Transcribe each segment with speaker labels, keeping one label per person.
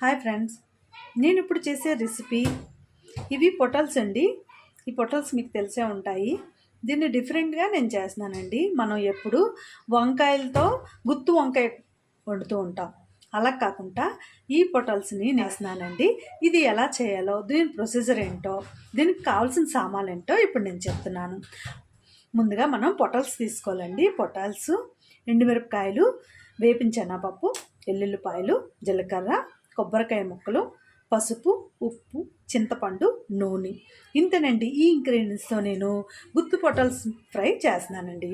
Speaker 1: Hi friends. నేను ఇప్పుడు చేసే రెసిపీ ఇవి పొటల్స్ అండి. ఈ పొటల్స్ మీకు తెలిసే ఉంటాయి. దీన్ని డిఫరెంట్గా నేను చేస్తున్నానండి. మనం ఎప్పుడు వంకాయలతో గుత్తు వంకాయ వండుతూ ఉంటాం. అలా కాకుండా ఈ పొటల్స్ని నేస్తున్నానండి. ఇది ఎలా చేయాలో దీని ప్రొసీజర్ ఏంటో దీనికి కావాల్సిన సామాన్లు ఏంటో ఇప్పుడు నేను చెప్తున్నాను. ముందుగా మనం పొటల్స్ తీసుకోవాలండి. పొటల్స్ ఎండుమిరపకాయలు వేపించిన పప్పు ఎల్లుల్లిపాయలు జీలకర్ర కొబ్బరికాయ ముక్కలు పసుపు ఉప్పు చింతపండు నూనె. ఇంతేనండి ఈ ఇంగ్రీడియంట్స్తో నేను గుత్తు పొటల్స్ ఫ్రై చేస్తున్నానండి.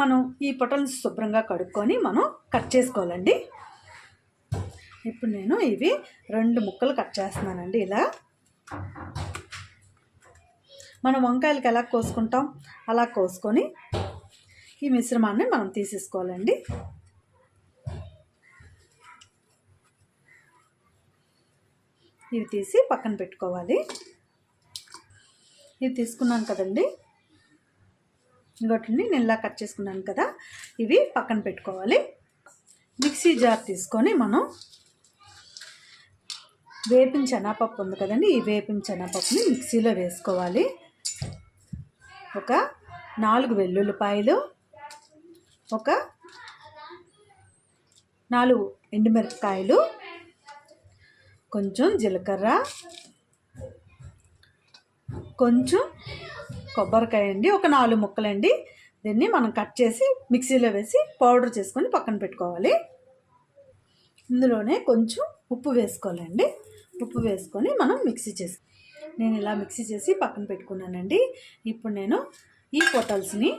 Speaker 1: మనం ఈ పొటల్స్ శుభ్రంగా కడుక్కొని మనం కట్ చేసుకోవాలండి. ఇప్పుడు నేను ఇవి రెండు ముక్కలు కట్ చేస్తున్నానండి ఇలా. మనం వంకాయలకి ఎలా కోసుకుంటాం? అలా కోసుకొని ఈ మిశ్రమాన్ని మనం తీసేసుకోవాలండి. ఇవి తీసి పక్కన పెట్టుకోవాలి. ఇవి తీసుకున్నాను కదండి. ఇంకోటి నేను ఇలా కట్ చేసుకున్నాను కదా. ఇవి పక్కన పెట్టుకోవాలి. మిక్సీ జార్ తీసుకొని మనం వేపిన శనగపప్పు ఉంది కదండి. ఈ వేపిన శనగపప్పుని మిక్సీలో వేసుకోవాలి. ఒక నాలుగు వెల్లుల్లిపాయలు ఒక నాలుగు ఎండుమిరపకాయలు కొంచెం జీలకర్ర కొంచెం కొబ్బరికాయ అండి ఒక నాలుగు ముక్కలండి. దీన్ని మనం కట్ చేసి మిక్సీలో వేసి పౌడర్ చేసుకొని పక్కన పెట్టుకోవాలి. ఇందులోనే కొంచెం ఉప్పు వేసుకోవాలండి. ఉప్పు వేసుకొని మనం మిక్సీ చేసి నేను ఇలా మిక్సీ చేసి పక్కన పెట్టుకున్నానండి. ఇప్పుడు నేను ఈ పొటల్స్ని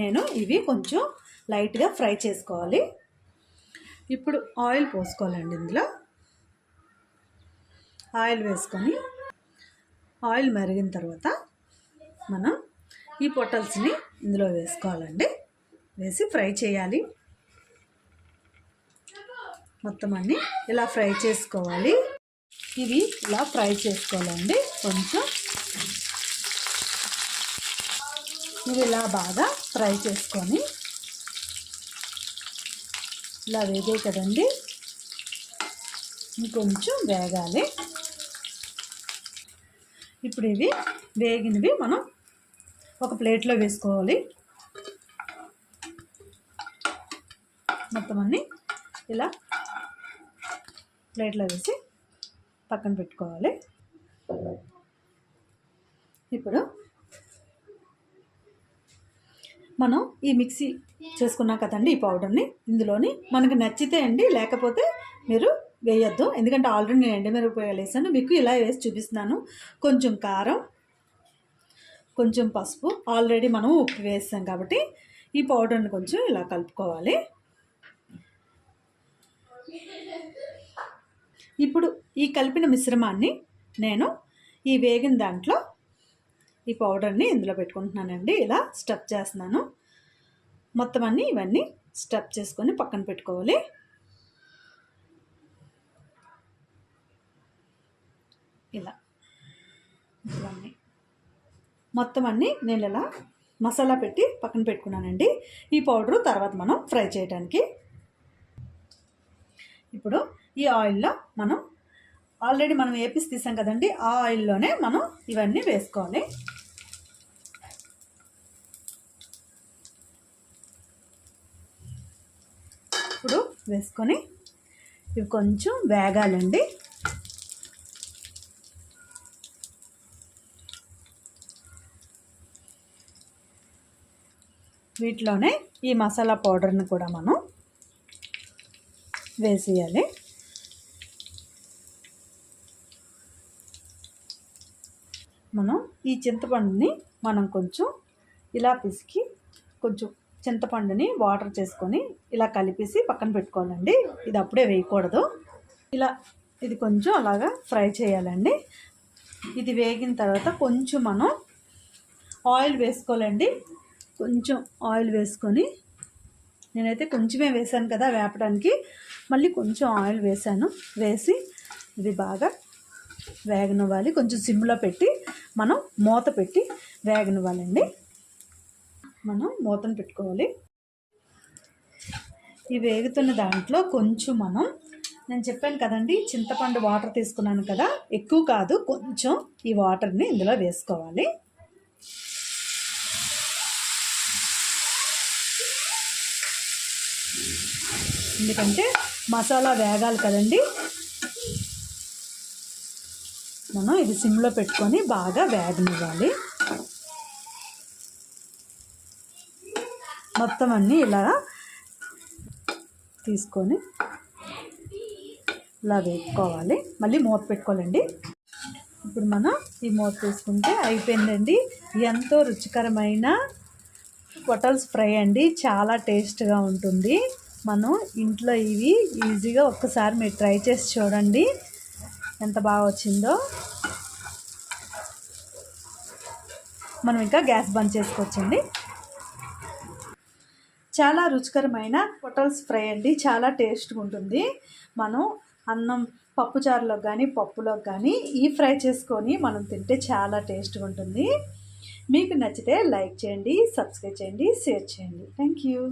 Speaker 1: నేను ఇవి కొంచెం లైట్గా ఫ్రై చేసుకోవాలి. ఇప్పుడు ఆయిల్ పోసుకోవాలండి ఇందులో. ఆయిల్ వేసుకొని ఆయిల్ మరిగిన తర్వాత మనం ఈ పొటల్స్ని ఇందులో వేసుకోవాలండి. వేసి ఫ్రై చేయాలి. మొత్తం అన్నీ ఇలా ఫ్రై చేసుకోవాలి. ఇవి ఇలా ఫ్రై చేసుకోవాలండి. కొంచెం ఇవి ఇలా బాగా ఫ్రై చేసుకొని ఇలా వేగే కదండి. ఇంకొంచెం వేగాలి. ఇప్పుడు ఇవి వేగినవి మనం ఒక ప్లేట్లో వేసుకోవాలి. మొత్తం అన్నీ ఇలా ప్లేట్లో వేసి పక్కన పెట్టుకోవాలి. ఇప్పుడు మనం ఈ మిక్సీ చేసుకున్నాం కదండి ఈ పౌడర్ని ఇందులోని మనకు నచ్చితే అండి లేకపోతే మీరు వేయొద్దు. ఎందుకంటే ఆల్రెడీ నేను ఎండమిరపకాయలు వేసాను. మీకు ఇలా వేసి చూపిస్తున్నాను. కొంచెం కారం కొంచెం పసుపు. ఆల్రెడీ మనం ఉప్పు వేసాం కాబట్టి ఈ పౌడర్ని కొంచెం ఇలా కలుపుకోవాలి. ఇప్పుడు ఈ కలిపిన మిశ్రమాన్ని నేను ఈ వేగిన దాంట్లో ఈ పౌడర్ని ఇందులో పెట్టుకుంటున్నానండి. ఇలా స్టఫ్ చేస్తున్నాను. మొత్తం అన్నీ ఇవన్నీ స్టఫ్ చేసుకొని పక్కన పెట్టుకోవాలి. ఇలా. ఇవన్నీ మొత్తం అన్నీ నేను ఇలా మసాలా పెట్టి పక్కన పెట్టుకున్నానండి. ఈ పౌడరు తర్వాత మనం ఫ్రై చేయడానికి ఇప్పుడు ఈ ఆయిల్లో మనం ఆల్రెడీ మనం ఏపీస్ తీసాం కదండి ఆ ఆయిల్లోనే మనం ఇవన్నీ వేసుకోవాలి. ఇప్పుడు వేసుకొని ఇవి కొంచెం వేగాలండి. వీటిలోనే ఈ మసాలా పౌడర్ని కూడా మనం వేసేయాలి. మనం ఈ చింతపండుని మనం కొంచెం ఇలా పిసికి కొంచెం చింతపండుని వాటర్ చేసుకొని ఇలా కలిపేసి పక్కన పెట్టుకోవాలండి. ఇది అప్పుడే వేయకూడదు. ఇలా ఇది కొంచెం అలాగా ఫ్రై చేయాలండి. ఇది వేగిన తర్వాత కొంచెం మనం ఆయిల్ వేసుకోవాలండి. కొంచెం ఆయిల్ వేసుకొని నేనైతే కొంచెమే వేసాను కదా వేపడానికి. మళ్ళీ కొంచెం ఆయిల్ వేసాను వేసి ఇది బాగా వేగనివ్వాలి. కొంచెం సిమ్లో పెట్టి మనం మూత పెట్టి వేగనివ్వాలండి. మనం మూతను పెట్టుకోవాలి. ఈ వేగుతున్న దాంట్లో కొంచెం మనం నేను చెప్పాను కదండి చింతపండు వాటర్ తీసుకున్నాను కదా. ఎక్కువ కాదు కొంచెం ఈ వాటర్ని ఇందులో వేసుకోవాలి. ఎందుకంటే మసాలా వేగాలి కదండి. మనం ఇది సిమ్లో పెట్టుకొని బాగా వేగనివ్వాలి. మొత్తం అన్నీ ఇలా తీసుకొని ఇలా వేపుకోవాలి. మళ్ళీ మూత పెట్టుకోవాలండి. ఇప్పుడు మనం ఈ మూత తీసుకుంటే అయిపోయిందండి. ఎంతో రుచికరమైన పొటల్స్ ఫ్రై అండి. చాలా టేస్ట్గా ఉంటుంది. మనం ఇంట్లో ఇవి ఈజీగా ఒక్కసారి మీరు ట్రై చేసి చూడండి. ఎంత బాగా వచ్చిందో. మనం ఇంకా గ్యాస్ బంద్ చేసుకోవచ్చండి. చాలా రుచికరమైన పొటల్స్ ఫ్రై అండి. చాలా టేస్ట్గా ఉంటుంది. మనం అన్నం పప్పుచారులో కానీ పప్పులో కానీ ఈ ఫ్రై చేసుకొని మనం తింటే చాలా టేస్ట్గా ఉంటుంది. మీకు నచ్చితే లైక్ చేయండి సబ్స్క్రైబ్ చేయండి షేర్ చేయండి. Thank you.